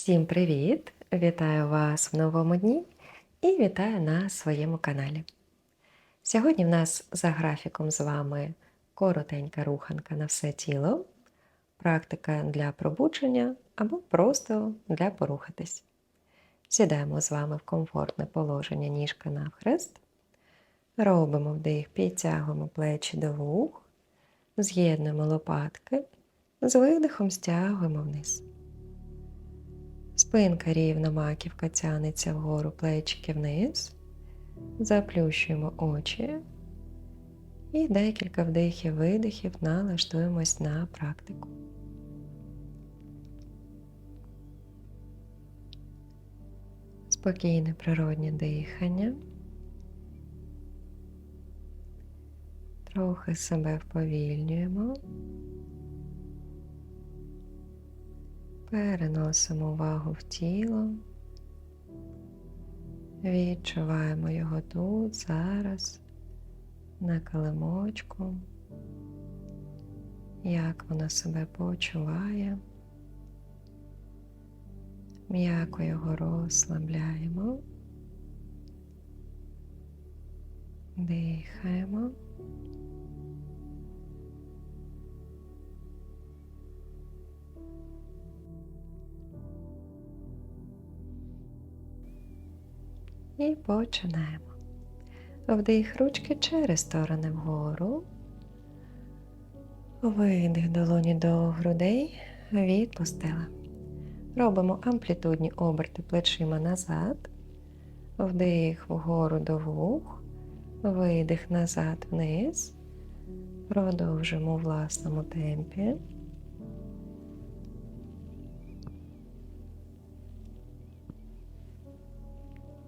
Всім привіт! Вітаю вас в новому дні і вітаю на своєму каналі. Сьогодні в нас за графіком з вами коротенька руханка на все тіло, практика для пробудження або просто для порухатись. Сідаємо з вами в комфортне положення ніжка навхрест, робимо вдих, підтягуємо плечі до вух, з'єднуємо лопатки, з видихом стягуємо вниз. Спинка рівна, маківка тягнеться вгору, плечики вниз. Заплющуємо очі. І декілька вдихів, видихів налаштуємось на практику. Спокійне природнє дихання. Трохи себе вповільнюємо. Переносимо увагу в тіло, відчуваємо його тут, зараз, на килимочку, як воно себе почуває, м'яко його розслабляємо, дихаємо. І починаємо. Вдих ручки через сторони вгору. Видих долоні до грудей. Відпустила. Робимо амплітудні оберти плечима назад. Вдих вгору до вух. Видих назад вниз. Продовжимо у власному темпі.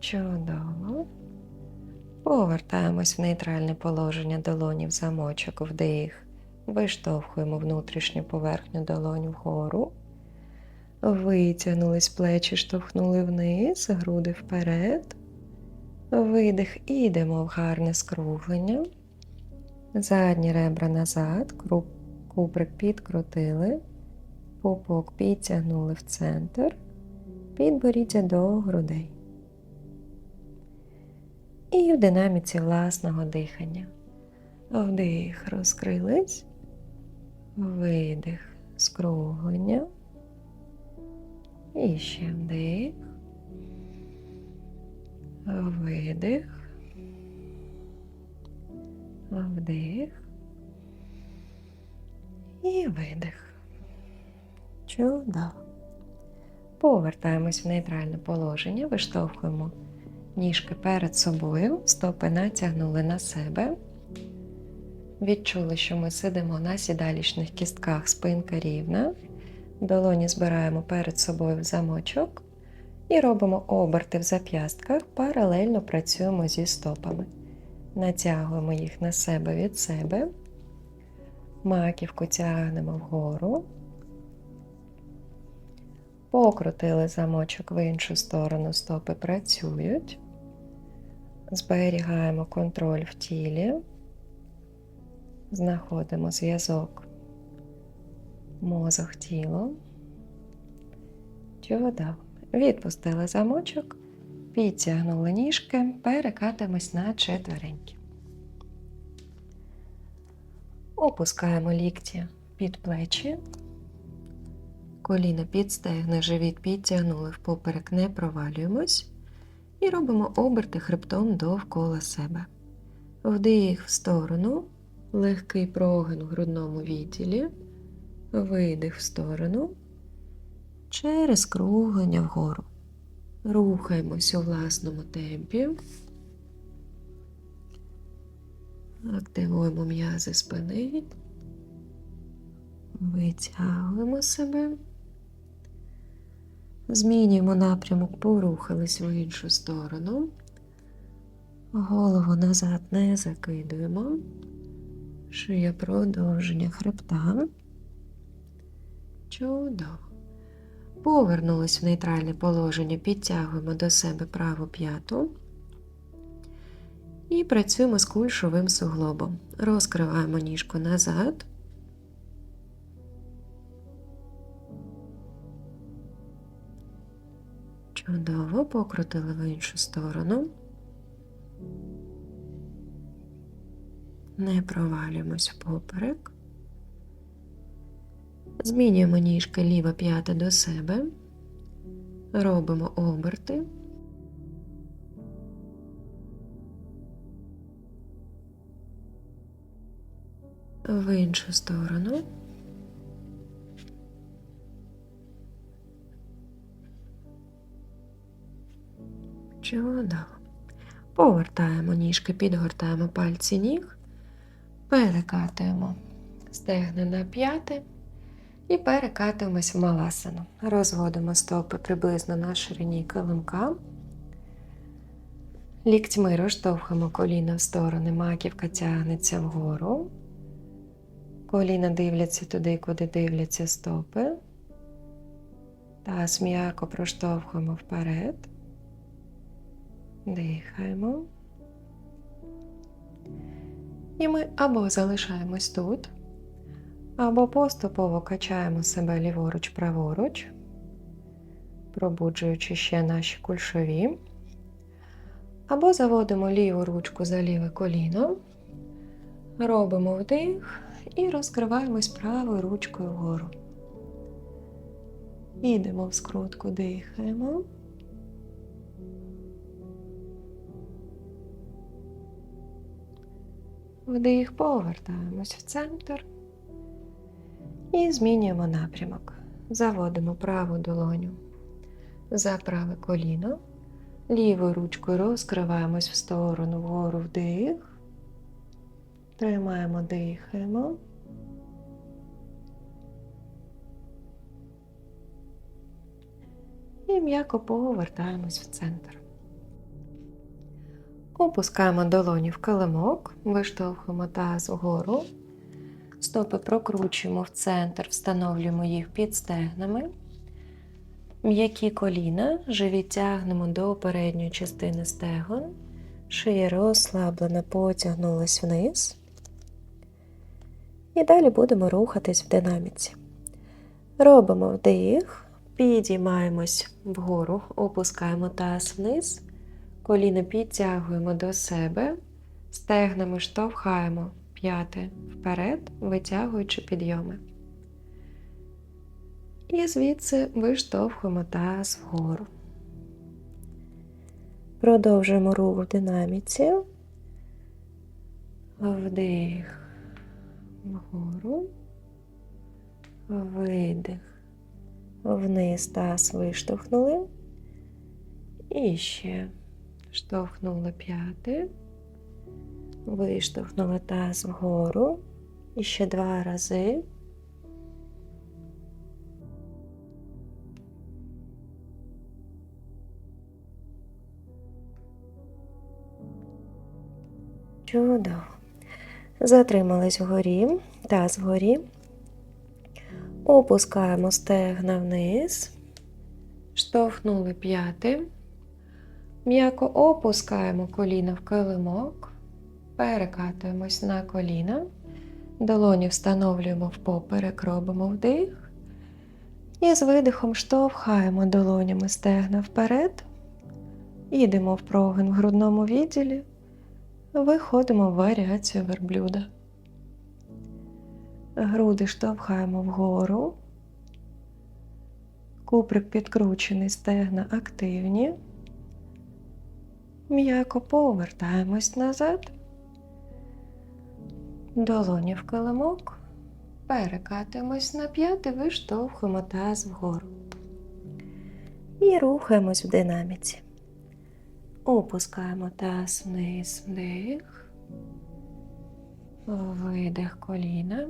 Чудово. Повертаємось в нейтральне положення долоні в замочок вдих. Виштовхуємо внутрішню поверхню долонь вгору. Витягнулись плечі, штовхнули вниз, груди вперед. Видих і йдемо в гарне скруглення. Задні ребра назад, куприк підкрутили, пупок підтягнули в центр, підборіддя до грудей і в динаміці власного дихання. Вдих, розкрились, видих, скруглення. І ще вдих, видих, вдих і видих. Чудово. Повертаємось в нейтральне положення, виштовхуємо ніжки перед собою, стопи натягнули на себе. Відчули, що ми сидимо на сідалічних кістках, спинка рівна. Долоні збираємо перед собою в замочок і робимо оберти в зап'ястках, паралельно працюємо зі стопами. Натягуємо їх на себе від себе, маківку тягнемо вгору, покрутили замочок в іншу сторону, стопи працюють. Зберігаємо контроль в тілі, знаходимо зв'язок мозок тіло. Чудово. Відпустили замочок, підтягнули ніжки, перекатимось на четвереньки. Опускаємо лікті під плечі, коліна підстегне, живіт підтягнули в поперек, не провалюємось. І робимо оберти хребтом довкола себе. Вдих в сторону, легкий прогин в грудному відділі, видих в сторону, через круглення вгору. Рухаємось у власному темпі. Активуємо м'язи спини, витягуємо себе. Змінюємо напрямок, порухались в іншу сторону. Голову назад не закидуємо. Шия продовження хребта. Чудово. Повернулись в нейтральне положення, підтягуємо до себе праву п'яту. І працюємо з кульшовим суглобом. Розкриваємо ніжку назад. Чудово, покрутили в іншу сторону. Не провалюємось впоперек. Змінюємо ніжки ліва п'ята до себе. Робимо оберти. В іншу сторону. Чудово. Повертаємо ніжки, підгортаємо пальці ніг, перекатуємо стегна на п'яти і перекатуємось в маласану. Розводимо стопи приблизно на ширині килимка. Ліктьми розштовхуємо коліна в сторони, маківка тягнеться вгору. Коліна дивляться туди, куди дивляться стопи. Таз м'яко проштовхуємо вперед. Дихаємо. І ми або залишаємось тут, або поступово качаємо себе ліворуч-праворуч, пробуджуючи ще наші кульшові, або заводимо ліву ручку за ліве коліно, робимо вдих і розкриваємось правою ручкою вгору. Ідемо в скрутку, дихаємо. Вдих, повертаємось в центр і змінюємо напрямок. Заводимо праву долоню за праве коліно, лівою ручкою розкриваємось в сторону вгору вдих, тримаємо, дихаємо. І м'яко повертаємось в центр. Опускаємо долоні в килимок, виштовхуємо таз вгору, стопи прокручуємо в центр, встановлюємо їх під стегнами. М'які коліна, живіт тягнемо до передньої частини стегон, шия розслаблена, потягнулась вниз. І далі будемо рухатись в динаміці. Робимо вдих, підіймаємось вгору, опускаємо таз вниз. Коліна підтягуємо до себе, стегнами штовхаємо п'яти вперед, витягуючи підйоми. І звідси виштовхуємо таз вгору. Продовжуємо рух в динаміці. Вдих вгору, видих, вниз таз виштовхнули. І ще. Штовхнули п'яти, виштовхнули таз вгору. І ще два рази. Чудово. Затримались вгорі, таз вгорі. Опускаємо стегна вниз, штовхнули п'яти. М'яко опускаємо коліна в килимок, перекатуємось на коліна, долоні встановлюємо в поперек, робимо вдих. І з видихом штовхаємо долонями стегна вперед, йдемо в прогин в грудному відділі, виходимо в варіацію верблюда. Груди штовхаємо вгору, куприк підкручений, стегна активні. М'яко повертаємось назад, долоні в килимок, перекатуємось на п'яти, виштовхуємо таз вгору. І рухаємось в динаміці. Опускаємо таз вниз, вдих, видих коліна,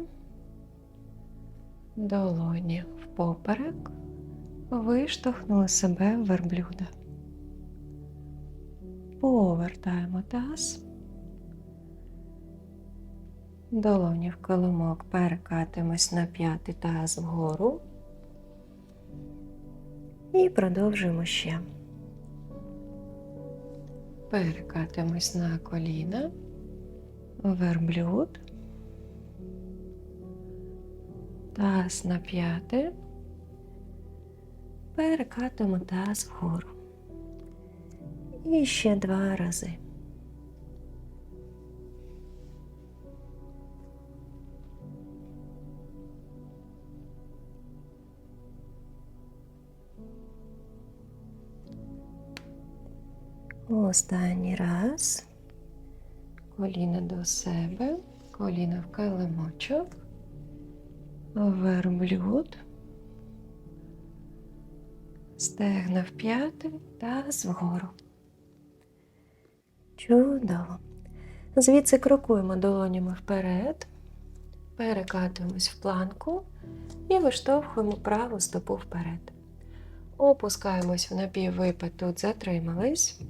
долоні впоперек, виштовхнули себе в верблюда. Повертаємо таз. Долоні в коломок перекатимось на п'ятий таз вгору. І продовжуємо ще. Перекатимось на коліна, верблюд, таз на п'яте, перекатимо таз вгору. І ще два рази. Останній раз. Коліна до себе, коліна в килимочок, верблюд, стегна в п'яти та вгору. Чудово. Звідси крокуємо долонями вперед, перекатуємось в планку і виштовхуємо праву стопу вперед. Опускаємось в напіввипад, тут затримались.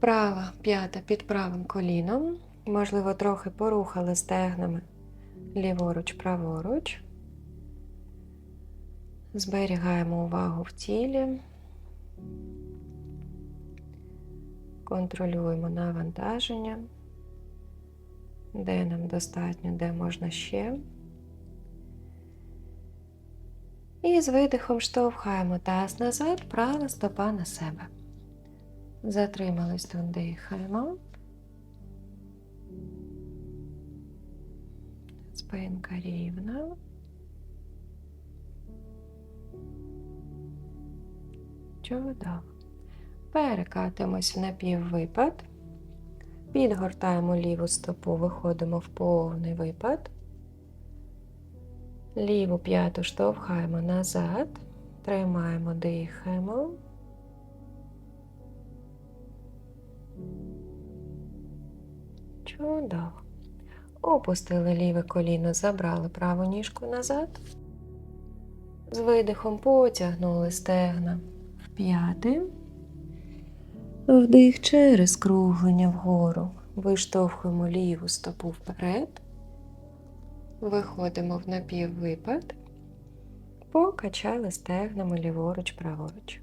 Права п'ята під правим коліном. Можливо, трохи порухали стегнами ліворуч, праворуч. Зберігаємо увагу в тілі. Контролюємо навантаження, де нам достатньо, де можна ще. І з видихом штовхаємо таз назад, права стопа на себе. Затримались тут, дихаємо. Спинка рівна. Чудово. Перекатимось в напіввипад. Підгортаємо ліву стопу, виходимо в повний випад. Ліву п'яту штовхаємо назад, тримаємо, дихаємо. Чудово. Опустили ліве коліно, забрали праву ніжку назад. З видихом потягнули стегна в п'яти. Вдих через круглення вгору. Виштовхуємо ліву стопу вперед. Виходимо в напіввипад. Покачали стегнами ліворуч, праворуч.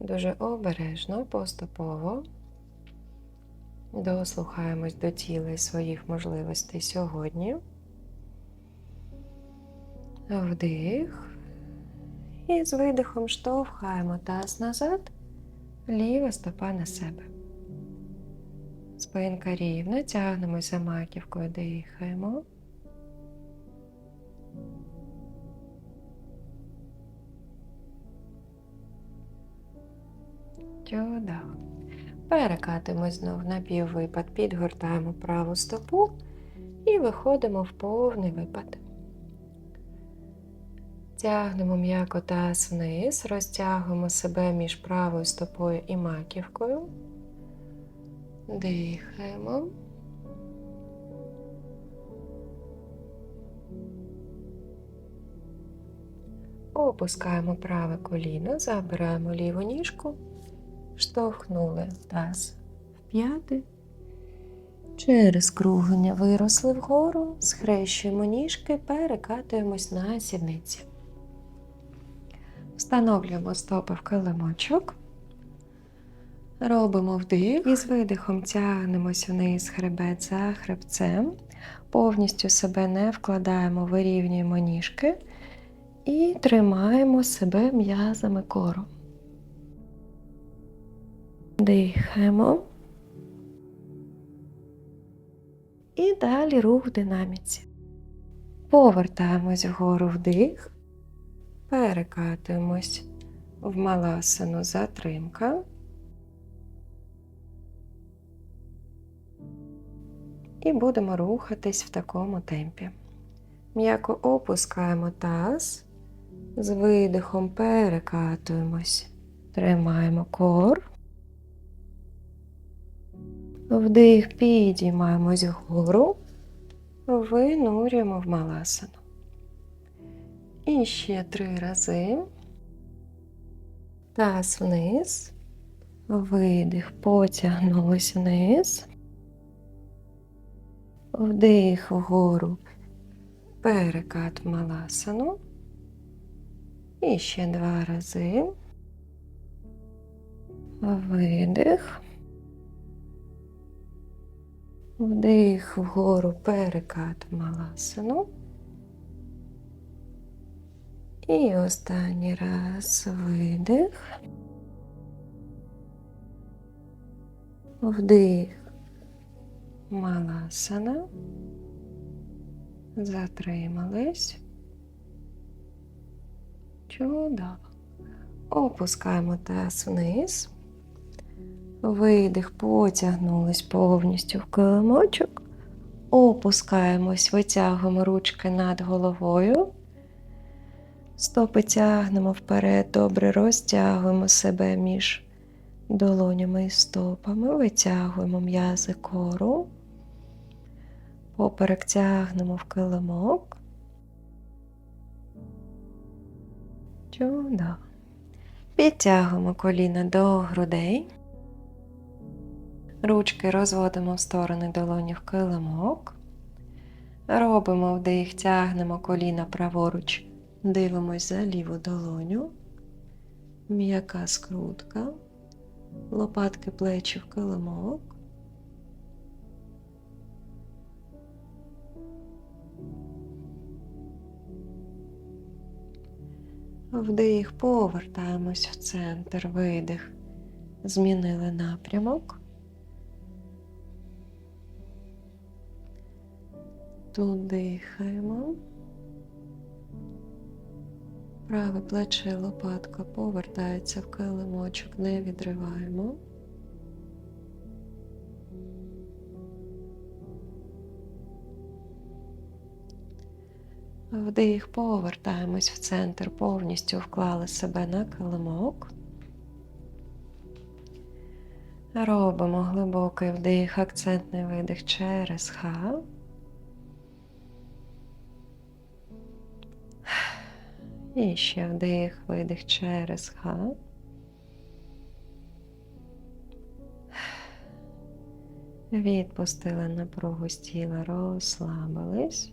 Дуже обережно, поступово дослухаємось до тіла і своїх можливостей сьогодні. Вдих. І з видихом штовхаємо таз назад, ліва стопа на себе. Спинка рівна, тягнемося за маківкою, дихаємо. Чудово. Перекатимось знов на піввипад, підгортаємо праву стопу і виходимо в повний випад. Тягнемо м'яко таз вниз, розтягуємо себе між правою стопою і маківкою. Дихаємо. Опускаємо праве коліно, забираємо ліву ніжку, штовхнули таз в п'яти. Через круглення виросли вгору, схрещуємо ніжки, перекатуємось на сідниці. Встановлюємо стопи в килимочок. Робимо вдих і з видихом тягнемось вниз хребет за хребцем. Повністю себе не вкладаємо, вирівнюємо ніжки і тримаємо себе м'язами кору. Дихаємо. І далі рух в динаміці. Повертаємось вгору вдих, перекатуємось в маласану затримка. І будемо рухатись в такому темпі. М'яко опускаємо таз, з видихом перекатуємось, тримаємо кор. Вдих, підіймаємось вгору, винурюємо в маласану. І ще три рази. Таз вниз, видих, потягнулись вниз. Вдих вгору, перекат в маласану. І ще два рази. Видих. Вдих вгору, перекат в маласану. І останній раз видих. Вдих. Маласана. Затримались. Чудово. Опускаємо таз вниз. Видих, потягнулись повністю в килимочок. Опускаємось, витягуємо ручки над головою. Стопи тягнемо вперед, добре розтягуємо себе між долонями і стопами, витягуємо м'язи кору, поперек тягнемо в килимок. Чудово. Підтягуємо коліна до грудей. Ручки розводимо в сторони долоні в килимок. Робимо вдих, тягнемо коліна праворуч, дивимось за ліву долоню. М'яка скрутка. Лопатки плечі в килимок. Вдих, повертаємось в центр, видих. Змінили напрямок. Тут дихаємо. Праве плече лопатка повертається в килимочок, не відриваємо. Вдих, повертаємось в центр, повністю вклали себе на килимок. Робимо глибокий вдих, акцентний видих через ха. І ще вдих, видих через ха. Відпустили напругу з тіла, розслабились.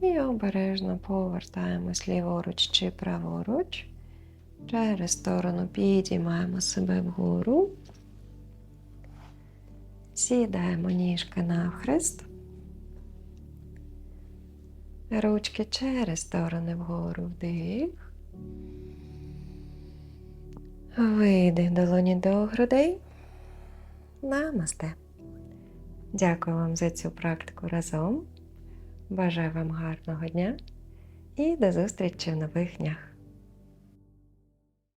І обережно повертаємось ліворуч чи праворуч. Через сторону підіймаємо себе вгору. Сідаємо ніжки навхрест. Ручки через сторони вгору вдих. Видих долоні до грудей. Намасте. Дякую вам за цю практику разом. Бажаю вам гарного дня і до зустрічі в нових днях.